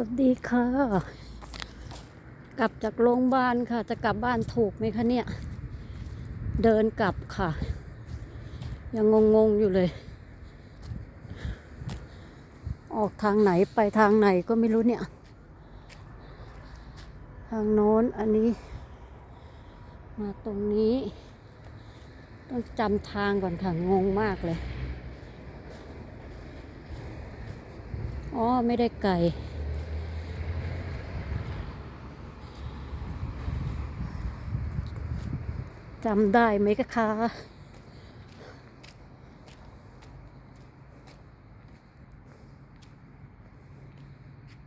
วัสดีค่ะ กลับจากโรงพยาบาลค่ะ จะกลับบ้านถูกไหมคะเนี่ย เดินกลับค่ะ ยังงงๆอยู่เลย ออกทางไหนไปทางไหนก็ไม่รู้เนี่ย ทางโน้นอันนี้ มาตรงนี้ ต้องจำทางก่อนค่ะ งงมากเลย อ๋อ ไม่ได้ไกล จำได้ไหมคะ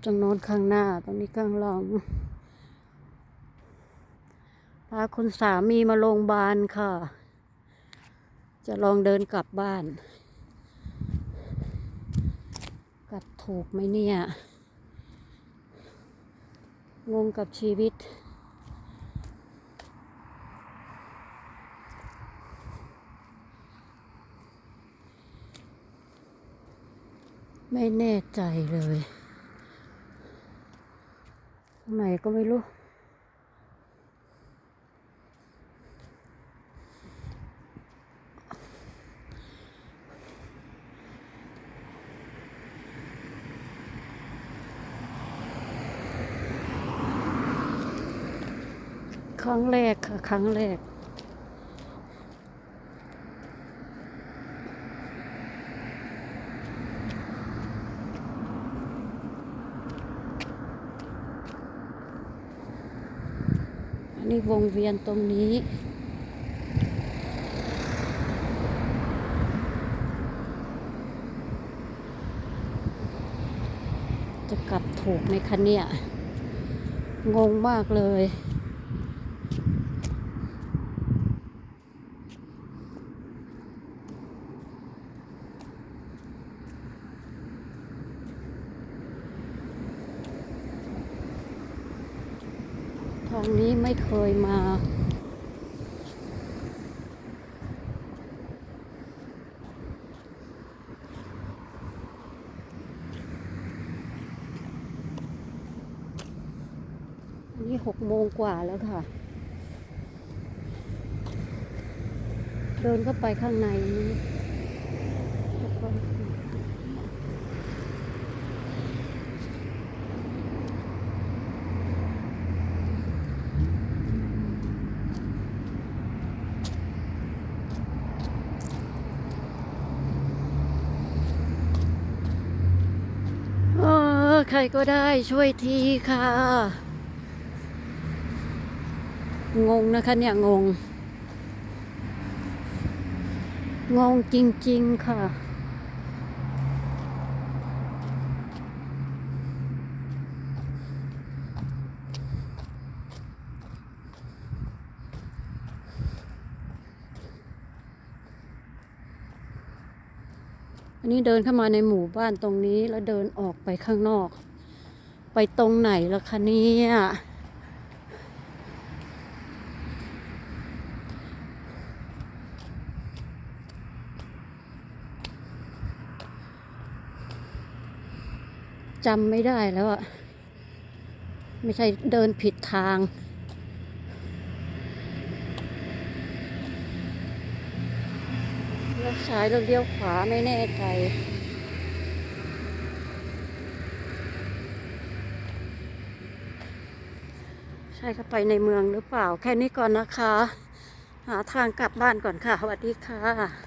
ตรงโน้นข้างหน้าตรงนี้ข้างหลังพาคุณสามีมาโรงพยาบาลค่ะ จะลองเดินกลับบ้านกลับถูกไหมเนี่ย งงกับชีวิต ไม่แน่ใจเลยตรงไหนก็ไม่รู้ ครั้งแรกค่ะ ครั้งแรก นนี้วงเวียนตรงนี้ จะกลับถูกไหมคะเนี่ย งงมากเลย ทางนี้ไม่เคยมา อันนี้หกโมงกว่าแล้วค่ะ เดินเข้าไปข้างในนี้แล้วก็เออ ใครก็ได้ช่วยทีค่ะ งงนะคะเนี่ย งง งงจริง ๆ ค่ะ อันนี้เดินเข้ามาในหมู่บ้านตรงนี้แล้วเดินออกไปข้างนอก ไปตรงไหนล่ะคะเนี่ยจำไม่ได้แล้วอะไม่ใช่เดินผิดทาง เลี้ยวซ้ายเราเลี้ยวขวาไม่แน่ใจใช่เข้าไปในเมืองหรือเปล่า แค่นี้ก่อนนะคะ หาทางกลับบ้านก่อนค่ะสวัสดีค่ะ